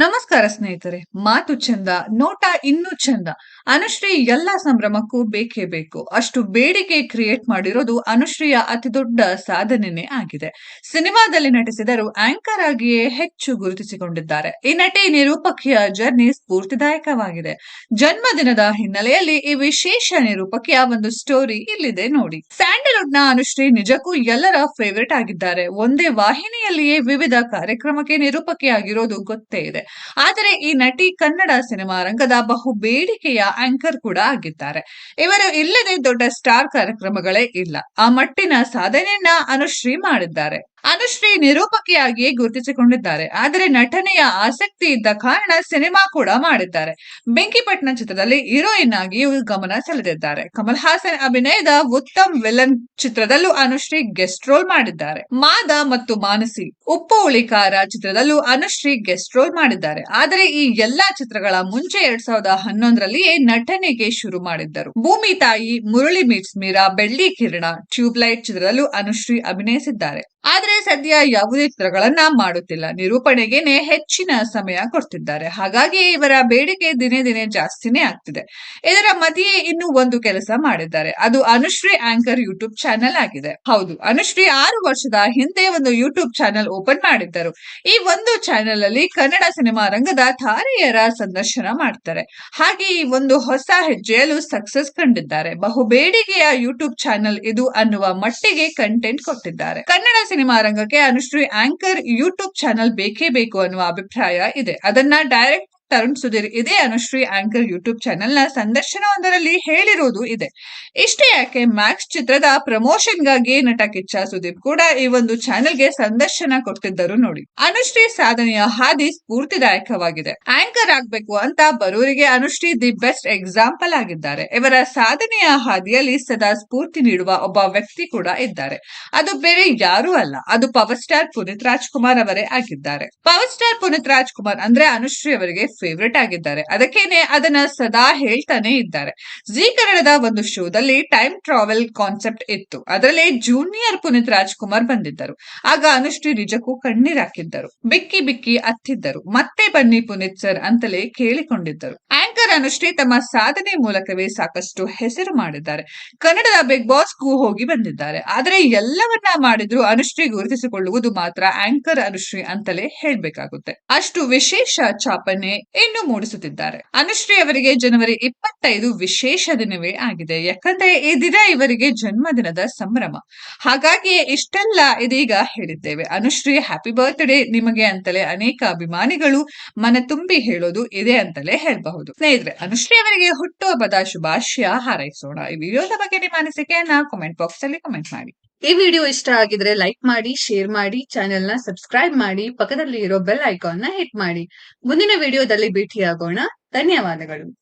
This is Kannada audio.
ನಮಸ್ಕಾರ ಸ್ನೇಹಿತರೆ, ಮಾತು ಚಂದ, ನೋಟ ಇನ್ನೂ ಚಂದ. ಅನುಶ್ರೀ ಎಲ್ಲ ಸಂಭ್ರಮಕ್ಕೂ ಬೇಕೇ ಬೇಕು. ಅಷ್ಟು ಬೇಡಿಕೆ ಕ್ರಿಯೇಟ್ ಮಾಡಿರೋದು ಅನುಶ್ರೀಯ ಅತಿ ದೊಡ್ಡ ಸಾಧನೆನೇ ಆಗಿದೆ. ಸಿನಿಮಾದಲ್ಲಿ ನಟಿಸಿದರೂ ಆಂಕರ್ ಆಗಿಯೇ ಹೆಚ್ಚು ಗುರುತಿಸಿಕೊಂಡಿದ್ದಾರೆ. ಈ ನಟಿ ನಿರೂಪಕಿಯ ಜರ್ನಿ ಸ್ಫೂರ್ತಿದಾಯಕವಾಗಿದೆ. ಜನ್ಮದಿನದ ಹಿನ್ನೆಲೆಯಲ್ಲಿ ಈ ವಿಶೇಷ ನಿರೂಪಕಿಯ ಒಂದು ಸ್ಟೋರಿ ಇಲ್ಲಿದೆ ನೋಡಿ. ಸ್ಯಾಂಡಲ್ವುಡ್ನ ಅನುಶ್ರೀ ನಿಜಕ್ಕೂ ಎಲ್ಲರ ಫೇವರೇಟ್ ಆಗಿದ್ದಾರೆ. ಒಂದೇ ವಾಹಿನಿಯಲ್ಲಿಯೇ ವಿವಿಧ ಕಾರ್ಯಕ್ರಮಕ್ಕೆ ನಿರೂಪಕಿಯಾಗಿರೋದು ಗೊತ್ತೇ ಇದೆ. ಆದರೆ ಈ ನಟಿ ಕನ್ನಡ ಸಿನಿಮಾ ರಂಗದ ಬಹು ಬೇಡಿಕೆಯ ಆಂಕರ್ ಕೂಡ ಆಗಿದ್ದಾರೆ. ಇವರು ಇಲ್ಲದೆ ದೊಡ್ಡ ಸ್ಟಾರ್ ಕಾರ್ಯಕ್ರಮಗಳೇ ಇಲ್ಲ. ಆ ಮಟ್ಟಿನ ಸಾಧನೆಯನ್ನ ಅನುಶ್ರೀ ಮಾಡಿದ್ದಾರೆ. ಅನುಶ್ರೀ ನಿರೂಪಕಿಯಾಗಿ ಗುರುತಿಸಿಕೊಂಡಿದ್ದಾರೆ. ಆದರೆ ನಟನೆಯ ಆಸಕ್ತಿ ಇದ್ದ ಕಾರಣ ಸಿನಿಮಾ ಕೂಡ ಮಾಡಿದ್ದಾರೆ. ಬೆಂಕಿಪಟ್ಟಣ ಚಿತ್ರದಲ್ಲಿ ಹೀರೋಯಿನ್ ಆಗಿ ಗಮನ ಸೆಳೆದಿದ್ದಾರೆ. ಕಮಲ್ ಹಾಸನ್ ಅಭಿನಯದ ಉತ್ತಮ್ ವಿಲನ್ ಚಿತ್ರದಲ್ಲೂ ಅನುಶ್ರೀ ಗೆಸ್ಟ್ ರೋಲ್ ಮಾಡಿದ್ದಾರೆ. ಮಾದ ಮತ್ತು ಮಾನಸಿ ಉಪ್ಪು ಉಳಿಕಾರ ಚಿತ್ರದಲ್ಲೂ ಅನುಶ್ರೀ ಗೆಸ್ಟ್ ರೋಲ್ ಮಾಡಿದ್ದಾರೆ. ಆದರೆ ಈ ಎಲ್ಲಾ ಚಿತ್ರಗಳ ಮುಂಚೆ ಎರಡ್ ಸಾವಿರದ ಹನ್ನೊಂದರಲ್ಲಿಯೇ ನಟನೆಗೆ ಶುರು ಮಾಡಿದ್ದರು. ಭೂಮಿ ತಾಯಿ, ಮುರಳಿ ಮೀಟ್ಸ್ ಮೀರಾ, ಬೆಳ್ಳಿ ಕಿರಣ, ಟ್ಯೂಬ್ಲೈಟ್ ಚಿತ್ರದಲ್ಲೂ ಅನುಶ್ರೀ ಅಭಿನಯಿಸಿದ್ದಾರೆ. ಆದರೆ ಸದ್ಯ ಯಾವುದೇ ಚಿತ್ರಗಳನ್ನ ಮಾಡುತ್ತಿಲ್ಲ. ನಿರೂಪಣೆಗೇನೆ ಹೆಚ್ಚಿನ ಸಮಯ ಕೊಡ್ತಿದ್ದಾರೆ. ಹಾಗಾಗಿ ಇವರ ಬೇಡಿಕೆ ದಿನೇ ದಿನೇ ಜಾಸ್ತಿನೇ ಆಗ್ತಿದೆ. ಇದರ ಮಧ್ಯೆ ಇನ್ನು ಒಂದು ಕೆಲಸ ಮಾಡಿದ್ದಾರೆ. ಅದು ಅನುಶ್ರೀ ಆಂಕರ್ ಯೂಟ್ಯೂಬ್ ಚಾನೆಲ್ ಆಗಿದೆ. ಹೌದು, ಅನುಶ್ರೀ ಆರು ವರ್ಷದ ಹಿಂದೆ ಒಂದು ಯೂಟ್ಯೂಬ್ ಚಾನೆಲ್ ಓಪನ್ ಮಾಡಿದ್ದರು. ಈ ಒಂದು ಚಾನೆಲ್ ಅಲ್ಲಿ ಕನ್ನಡ ಸಿನಿಮಾ ರಂಗದ ತಾರೆಯರ ಸಂದರ್ಶನ ಮಾಡ್ತಾರೆ. ಹಾಗೆ ಈ ಒಂದು ಹೊಸ ಹೆಜ್ಜೆಯಲ್ಲೂ ಸಕ್ಸಸ್ ಕಂಡಿದ್ದಾರೆ. ಬಹುಬೇಡಿಕೆಯ ಯೂಟ್ಯೂಬ್ ಚಾನೆಲ್ ಇದು ಅನ್ನುವ ಮಟ್ಟಿಗೆ ಕಂಟೆಂಟ್ ಕೊಟ್ಟಿದ್ದಾರೆ. ಕನ್ನಡ ಸಿನಿಮಾ ರಂಗಕ್ಕೆ ಅನುಶ್ರೀ ಆಂಕರ್ ಯೂಟ್ಯೂಬ್ ಚಾನೆಲ್ ಬೇಕೇ ಬೇಕು ಅನ್ನುವ ಅಭಿಪ್ರಾಯ ಇದೆ. ಅದನ್ನ ಡೈರೆಕ್ಟ್ ತರುಣ್ ಸುಧೀರ್ ಇದೇ. ಅನುಶ್ರೀ ಆಂಕರ್ ಯೂಟ್ಯೂಬ್ ಚಾನೆಲ್ನ ಸಂದರ್ಶನವೊಂದರಲ್ಲಿ ಹೇಳಿರುವುದು ಇದೆ. ಇಷ್ಟೇ ಯಾಕೆ ಮ್ಯಾಕ್ಸ್ ಚಿತ್ರದ ಪ್ರಮೋಷನ್ಗಾಗಿ ನಟ ಕಿಚ್ಚ ಸುದೀಪ್ ಕೂಡ ಈ ಒಂದು ಚಾನೆಲ್ಗೆ ಸಂದರ್ಶನ ಕೊಟ್ಟಿದ್ದರು ನೋಡಿ. ಅನುಶ್ರೀ ಸಾಧನೆಯ ಹಾದಿ ಸ್ಫೂರ್ತಿದಾಯಕವಾಗಿದೆ. ಆಂಕರ್ ಆಗ್ಬೇಕು ಅಂತ ಬರೋರಿಗೆ ಅನುಶ್ರೀ ದಿ ಬೆಸ್ಟ್ ಎಕ್ಸಾಂಪಲ್ ಆಗಿದ್ದಾರೆ. ಇವರ ಸಾಧನೆಯ ಹಾದಿಯಲ್ಲಿ ಸದಾ ಸ್ಫೂರ್ತಿ ನೀಡುವ ಒಬ್ಬ ವ್ಯಕ್ತಿ ಕೂಡ ಇದ್ದಾರೆ. ಅದು ಬೇರೆ ಯಾರೂ ಅಲ್ಲ, ಅದು ಪವರ್ ಸ್ಟಾರ್ ಪುನೀತ್ ರಾಜ್ಕುಮಾರ್ ಅವರೇ ಆಗಿದ್ದಾರೆ. ಪವರ್ ಸ್ಟಾರ್ ಪುನೀತ್ ರಾಜ್ಕುಮಾರ್ ಅಂದ್ರೆ ಅನುಶ್ರೀ ಅವರಿಗೆ ಫೇವ್ರೆಟ್ ಆಗಿದ್ದಾರೆ. ಅದಕ್ಕೇನೆ ಅದನ್ನ ಸದಾ ಹೇಳ್ತಾನೆ ಇದ್ದಾರೆ. ಜೀ ಕನ್ನಡದ ಒಂದು ಶೋದಲ್ಲಿ ಟೈಮ್ ಟ್ರಾವೆಲ್ ಕಾನ್ಸೆಪ್ಟ್ ಇತ್ತು. ಅದರಲ್ಲಿ ಜೂನಿಯರ್ ಪುನೀತ್ ರಾಜ್ಕುಮಾರ್ ಬಂದಿದ್ದರು. ಆಗ ಅನುಶ್ರೀ ನಿಜಕ್ಕೂ ಕಣ್ಣೀರಾಕಿದ್ದರು ಬಿಕ್ಕಿ ಬಿಕ್ಕಿ ಅತ್ತಿದ್ದರು. ಮತ್ತೆ ಬನ್ನಿ ಪುನೀತ್ ಸರ್ ಅಂತಲೇ ಕೇಳಿಕೊಂಡಿದ್ದರು. ಅನುಶ್ರೀ ತಮ್ಮ ಸಾಧನೆ ಮೂಲಕವೇ ಸಾಕಷ್ಟು ಹೆಸರು ಮಾಡಿದ್ದಾರೆ. ಕನ್ನಡದ ಬಿಗ್ ಬಾಸ್ಗೂ ಹೋಗಿ ಬಂದಿದ್ದಾರೆ. ಆದರೆ ಎಲ್ಲವನ್ನ ಮಾಡಿದ್ರು ಅನುಶ್ರೀ ಗುರುತಿಸಿಕೊಳ್ಳುವುದು ಮಾತ್ರ ಆಂಕರ್ ಅನುಶ್ರೀ ಅಂತಲೇ ಹೇಳ್ಬೇಕಾಗುತ್ತೆ. ಅಷ್ಟು ವಿಶೇಷ ಚಾಪನೆ ಇನ್ನು ಮೂಡಿಸುತ್ತಿದ್ದಾರೆ. ಅನುಶ್ರೀ ಅವರಿಗೆ ಜನವರಿ ಇಪ್ಪತ್ತೈದು ವಿಶೇಷ ದಿನವೇ ಆಗಿದೆ. ಯಾಕಂದ್ರೆ ಈ ದಿನ ಇವರಿಗೆ ಜನ್ಮದಿನದ ಸಂಭ್ರಮ. ಹಾಗಾಗಿ ಇಷ್ಟೆಲ್ಲ ಇದೀಗ ಹೇಳಿದ್ದೇವೆ. ಅನುಶ್ರೀ ಹ್ಯಾಪಿ ಬರ್ತ್ಡೇ ನಿಮಗೆ ಅಂತಲೇ ಅನೇಕ ಅಭಿಮಾನಿಗಳು ಮನ ತುಂಬಿ ಹೇಳೋದು ಇದೆ ಅಂತಲೇ ಹೇಳಬಹುದು. ಸ್ನೇಹಿತರೆ ಅನುಶ್ರೀ ಅವರಿಗೆ ಹುಟ್ಟುಹಬ್ಬದ ಶುಭಾಶಯ ಹಾರೈಸೋಣ. ಈ ವಿಡಿಯೋದ ಬಗ್ಗೆ ನಿಮ್ಮ ಅನಿಸಿಕೆಯನ್ನ ಕಾಮೆಂಟ್ ಬಾಕ್ಸ್ ಅಲ್ಲಿ ಕಮೆಂಟ್ ಮಾಡಿ. ಈ ವಿಡಿಯೋ ಇಷ್ಟ ಆಗಿದ್ರೆ ಲೈಕ್ ಮಾಡಿ ಶೇರ್ ಮಾಡಿ ಚಾನೆಲ್ನ ಸಬ್ಸ್ಕ್ರೈಬ್ ಮಾಡಿ ಪಕ್ಕದಲ್ಲಿ ಇರೋ ಬೆಲ್ ಐಕಾನ್ನ ಹಿಟ್ ಮಾಡಿ. ಮುಂದಿನ ವಿಡಿಯೋದಲ್ಲಿ ಭೇಟಿಯಾಗೋಣ. ಧನ್ಯವಾದಗಳು.